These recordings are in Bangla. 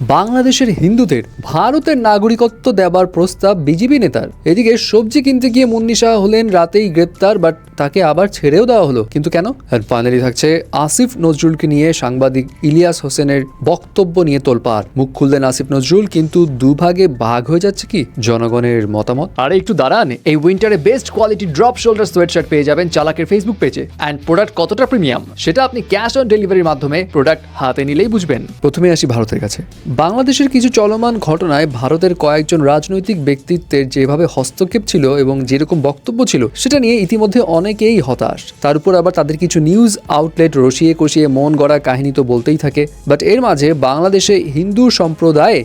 বাংলাদেশের হিন্দুদের ভারতের নাগরিকত্ব দেবার প্রস্তাব বিজেপি নেতার। এদিকে সবজি কিনতে গিয়ে মুন্নি শাহ হলেন রাতেই গ্রেপ্তার, বাট তাকে আবার ছেড়েও দেওয়া হলো। কিন্তু কেন? আর ফাইনালি থাকছে আসিফ নজরুলকে নিয়ে সাংবাদিক ইলিয়াস হোসেনের বক্তব্য নিয়ে তোলপাড়। মুখ খুললেন আসিফ নজরুল, কিন্তু দুভাগে ভাগ হয়ে যাচ্ছে কি জনগণের মতামত? আরে একটু দাঁড়ান, এই উইন্টারে best quality drop shoulder sweatshirt পেয়ে যাবেন চালাকের ফেসবুক পেজে অ্যান্ড প্রোডাক্ট কতটা প্রিমিয়াম সেটা আপনি ক্যাশ অন ডেলিভারির মাধ্যমে প্রোডাক্ট হাতে নিলেই বুঝবেন। প্রথমে আসি ভারতের কাছে। বাংলাদেশের কিছু চলমান ঘটনায় ভারতের কয়েকজন রাজনৈতিক ব্যক্তিত্বের যেভাবে হস্তক্ষেপ ছিল এবং যেরকম বক্তব্য ছিল, সেটা নিয়ে ইতিমধ্যে অনেকেই হতাশ। তার উপর আবার তাদের কিছু নিউজ আউটলেট রসিয়ে কষিয়ে মন গড়া কাহিনী তো বলতেই থাকে। বাট এর মাঝে বাংলাদেশে হিন্দু সম্প্রদায়ে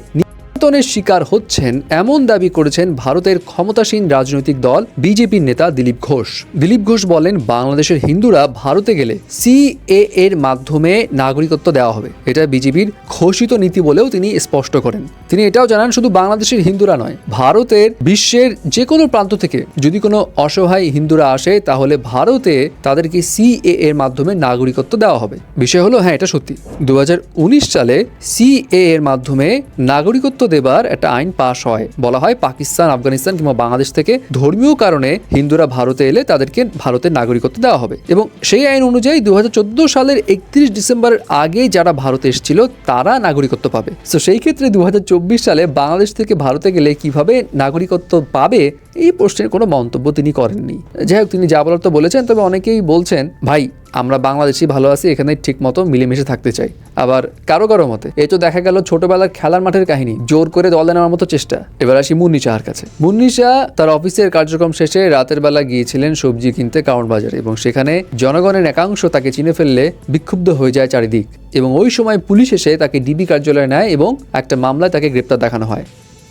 নির্যাতনের শিকার হচ্ছেন এমন দাবি করেছেন ভারতের ক্ষমতাসীন রাজনৈতিক দল বিজেপির নেতা দিলীপ ঘোষ। দিলীপ ঘোষ বলেন, বাংলাদেশের হিন্দুরা ভারতে গেলে সিএ এর মাধ্যমে নাগরিকত্ব দেওয়া হবে। এটা বিজেপির ঘোষিত নীতি বলেও তিনি স্পষ্ট করেন। তিনি এটাও জানান, শুধু বাংলাদেশের হিন্দুরা নয়, ভারতের বিশ্বের যে কোনো প্রান্ত থেকে যদি কোনো অসহায় হিন্দুরা আসে, তাহলে ভারতে তাদেরকে সিএ এর মাধ্যমে নাগরিকত্ব দেওয়া হবে। বিষয় হলো হ্যাঁ এটা সত্যি। দু হাজার উনিশ সালে সিএ এর মাধ্যমে নাগরিকত্ব দেবার একটা আইন পাশ হয়। বলা হয় পাকিস্তান, আফগানিস্তান কিংবা বাংলাদেশ থেকে ধর্মীয় কারণে হিন্দুরা ভারতে এলে তাদেরকে ভারতের নাগরিকত্ব দেওয়া হবে। এবং সেই আইন অনুযায়ী দুই হাজার চোদ্দ সালের একত্রিশ ডিসেম্বরের আগে যারা ভারতে এসেছিল, তারা নাগরিকত্ব পাবে। তো সেই ক্ষেত্রে দু হাজার চব্বিশ সালে বাংলাদেশ থেকে ভারতে গেলে কীভাবে নাগরিকত্ব পাবে, এই প্রশ্নের কোনো মন্তব্য তিনি করেননি। যাই হোক, তিনি যা বলার তো বলেছেন। তবে অনেকেই বলছেন, ভাই আমরা বাংলাদেশি ভালো আছি এখানে ঠিক মতো মিলেমিশে থাকতে চাই। আবার কারও কারও মতে, এই তো দেখা গেল ছোটবেলার খেলার মাঠের কাহিনী, জোর করে দল নেওয়ার মতো চেষ্টা। এবার আসি মুন্নি শাহর কাছে। মুন্নি শাহ তার অফিসের কার্যক্রম শেষে রাতের বেলা গিয়েছিলেন সবজি কিনতে কাউন্ট বাজারে এবং সেখানে জনগণের একাংশ তাকে চিনে ফেললে বিক্ষুব্ধ হয়ে যায় চারিদিক এবং ওই সময় পুলিশ এসে তাকে ডিবি কার্যালয়ে নেয় এবং একটা মামলায় তাকে গ্রেপ্তার দেখানো হয়।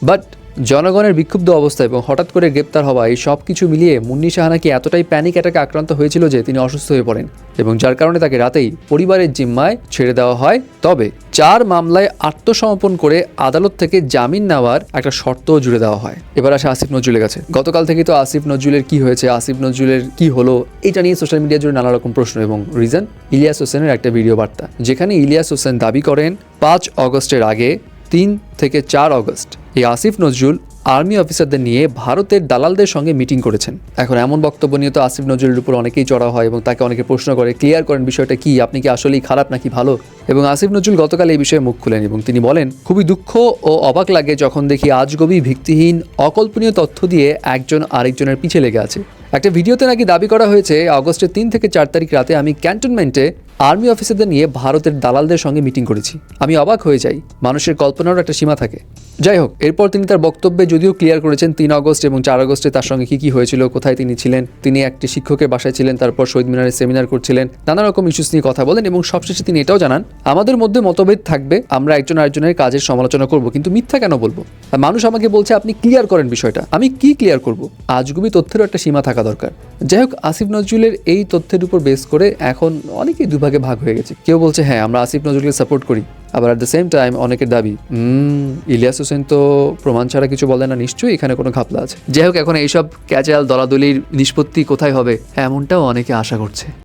বাট জনগণের বিক্ষুব্ধ অবস্থা এবং হঠাৎ করে গ্রেপ্তার হওয়া এই সব কিছু মিলিয়ে মুন্নি শাহ নাকি এতটাই প্যানিক অ্যাটাকে আক্রান্ত হয়েছিল যে তিনি অসুস্থ হয়ে পড়েন? এবং যার কারণে তাকে রাতেই পরিবারের জিম্মায় ছেড়ে দেওয়া হয়। তবে চার মামলায় আত্মসমর্পণ করে আদালত থেকে জামিন নেওয়ার একটা শর্তও জুড়ে দেওয়া হয়। এবার আসে আসিফ নজরুলের কাছে। গতকাল থেকে তো আসিফ নজরুলের কি হয়েছে, আসিফ নজরুলের কি হলো, এটা নিয়ে সোশ্যাল মিডিয়া জুড়ে নানা রকম প্রশ্ন এবং রিজন ইলিয়াস হোসেনের একটা ভিডিও বার্তা, যেখানে ইলিয়াস হোসেন দাবি করেন, পাঁচ অগস্টের আগে তিন থেকে চার অগস্ট। এই আসিফ নজরুল আর্মি অফিসারদের নিয়ে ভারতের দালালদের সঙ্গে মিটিং করেছেন। এখন এমন বক্তব্য নিয়ে তো আসিফ নজরুলের উপর অনেকেই চড়া হয় এবং তাকে অনেকে প্রশ্ন করে, ক্লিয়ার করেন বিষয়টা কি? আপনি কি আসলেই খারাপ নাকি ভালো? এবং আসিফ নজরুল গতকাল এই বিষয়ে মুখ খুলেন এবং তিনি বলেন, খুবই দুঃখ ও অবাক লাগে যখন দেখি আজগবি ভিত্তিহীন, অকল্পনীয় তথ্য দিয়ে একজন আরেকজনের পিছে লেগে আছে। একটা ভিডিওতে নাকি দাবি করা হয়েছে আগস্টের তিন থেকে চার তারিখ রাতে আমি ক্যান্টনমেন্টে আর্মি অফিসারদের নিয়ে ভারতের দালালদের সঙ্গে মিটিং করেছি। আমি অবাক হয়ে যাই, মানুষের কল্পনারও একটা সীমা থাকে। যাই হোক, এরপর তিনি তার বক্তব্যে যদিও ক্লিয়ার করেছেন তিন আগস্ট এবং চার আগস্টে তার সঙ্গে কি কি হয়েছিল, কোথায় তিনি ছিলেন, তিনি একটি শিক্ষকের বাসায় ছিলেন, তারপর শহীদ মিনারে সেমিনার করছিলেন, নানা রকম ইস্যুস নিয়ে কথা বলেন এবং সবশেষে তিনি এটাও জানান, আমাদের মধ্যে মতভেদ থাকবে, আমরা একজন আরেকজনের কাজের সমালোচনা করব, কিন্তু মিথ্যা কেন বলব? আর মানুষ আমাকে বলছে, আপনি ক্লিয়ার করেন বিষয়টা, আমি কি ক্লিয়ার করব? আজগুবি তথ্যেরও একটা সীমা থাকা দরকার। যাই হোক আসিফ নজরুলের এই তথ্যের উপর বেস করে এখন অনেকেই দুভাগে ভাগ হয়ে গেছে। কেউ বলছে হ্যাঁ আমরা আসিফ নজরুলকে সাপোর্ট করি। আবার অ্যাট দ্য সেম টাইম অনেকের দাবি "উম, ইলিয়াস হোসেন তো প্রমাণ ছাড়া কিছু বলে না নিশ্চয়ই এখানে কোনো ঘাপলা আছে। যাই হোক এখন এইসব ক্যাচাল দলাদলির নিষ্পত্তি কোথায় হবে এমনটাও অনেকে আশা করছে।